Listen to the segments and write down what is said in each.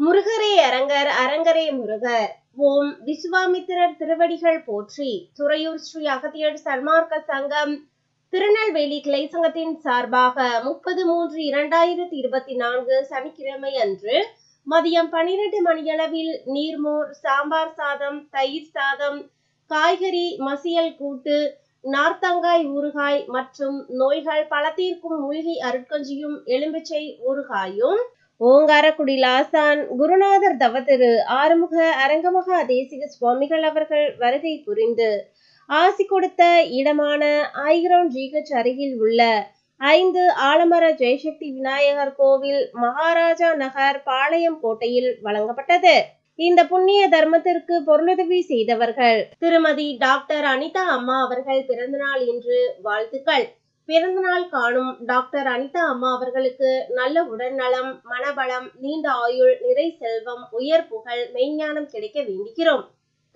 முருகரே அரங்கர் அரங்கரே முருகர். ஓம் விஸ்வாமித்திரர் திருவடிகள் போற்றி துறையூர் ஸ்ரீ அகத்தியர் சன்மார்க்க சங்கம் திருநெல்வேலி கிளை சங்கத்தின் சார்பாக முப்பது மூன்று இரண்டாயிரத்தி இருபத்தி நான்கு சனிக்கிழமை அன்று மதியம் பனிரெண்டு மணியளவில் நீர்மோர் சாம்பார் சாதம் தயிர் சாதம் காய்கறி மசியல் கூட்டு நார்த்தங்காய் ஊறுகாய் மற்றும் நோய்கள் பழத்தீர்க்கும் மூழ்கி அருட்கஞ்சியும் எலும்பிச்சை ஊறுகாயும் ஓங்காரக்குடி லாசான் குருநாதர் தவத்திரு ஆறுமுக அரங்கமகா தேசிக சுவாமிகள் அவர்கள் வருகை புரிந்து. ஆசி கொடுத்த இடமான ஐகிரவுண்ட் ஜிஹெச் அருகில் உள்ள ஐந்து ஆலமர ஜெயசக்தி விநாயகர் கோவில் மகாராஜா நகர் பாளையம் கோட்டையில் வழங்கப்பட்டது. இந்த புண்ணிய தர்மத்திற்கு பொருளுதவி செய்தவர்கள் திருமதி டாக்டர் அனிதா அம்மா அவர்கள் பிறந்தநாள் இன்று வாழ்த்துக்கள். பிறந்தநாள் காணும் டாக்டர் அனிதா அம்மா அவர்களுக்கு நல்ல உடல்நலம் மனபலம் நீண்ட ஆயுள் நிறை செல்வம் உயர் புகழ் மெய்ஞானம் கிடைக்க வேண்டுகிறோம்.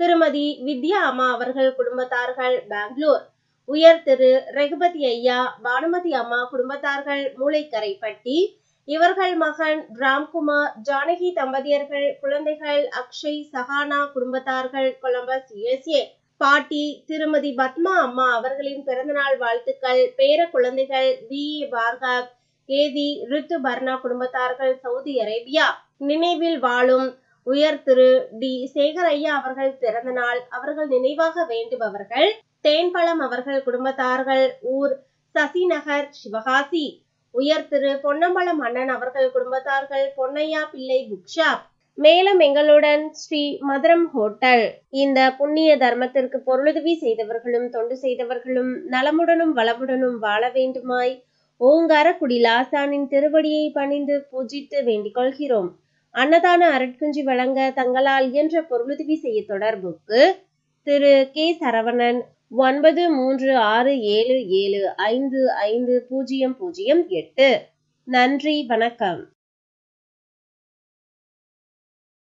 திருமதி வித்யா அம்மா அவர்கள் குடும்பத்தார்கள் பெங்களூர். உயர் திரு ரகுபதி ஐயா பானுமதி அம்மா குடும்பத்தார்கள் மூளைக்கரைப்பட்டி இவர்கள் மகன் ராம்குமார் ஜானகி தம்பதியர்கள் குழந்தைகள் அக்ஷய் சஹானா குடும்பத்தார்கள் கொலம்பஸ் யுஎஸ்ஏ பாட்டி திருமதி பத்மா அம்மா அவர்களின் பிறந்தநாள் வாழ்த்துக்கள். பேர குழந்தைகள் வி. ஏ பார்கவ் ஏதி ரித்து பர்னா குடும்பத்தார்கள் சவுதி அரேபியா. நினைவில் வாழும் உயர் திரு. டி. சேகர் ஐயா அவர்கள் பிறந்தநாள். அவர்கள் நினைவாக வேண்டுபவர்கள் தேன்பழம் அவர்கள் குடும்பத்தார்கள். ஊர் சசிநகர் சிவகாசி. உயர் திரு. பொன்னம்பலம் அண்ணன் அவர்கள் குடும்பத்தார்கள். பொன்னையா பிள்ளை புக்ஷாப். மேலும் எங்களுடன் ஸ்ரீ மதுரம் ஹோட்டல். இந்த புண்ணிய தர்மத்திற்கு பொருளுதவி செய்தவர்களும் தொண்டு செய்தவர்களும் நலமுடனும் வளமுடனும் வாழ வேண்டுமாய் ஓங்கார குடிலாசானின் திருவடியை பணிந்து பூஜித்து வேண்டிக் கொள்கிறோம். அன்னதான அருட்குஞ்சி வழங்க தங்களால் இயன்ற பொருளுதவி செய்ய தொடர்புக்கு திரு. கே. சரவணன் ஒன்பது மூன்று ஆறு ஏழு ஏழு ஐந்து ஐந்து பூஜ்ஜியம் பூஜ்ஜியம் எட்டு. நன்றி வணக்கம்.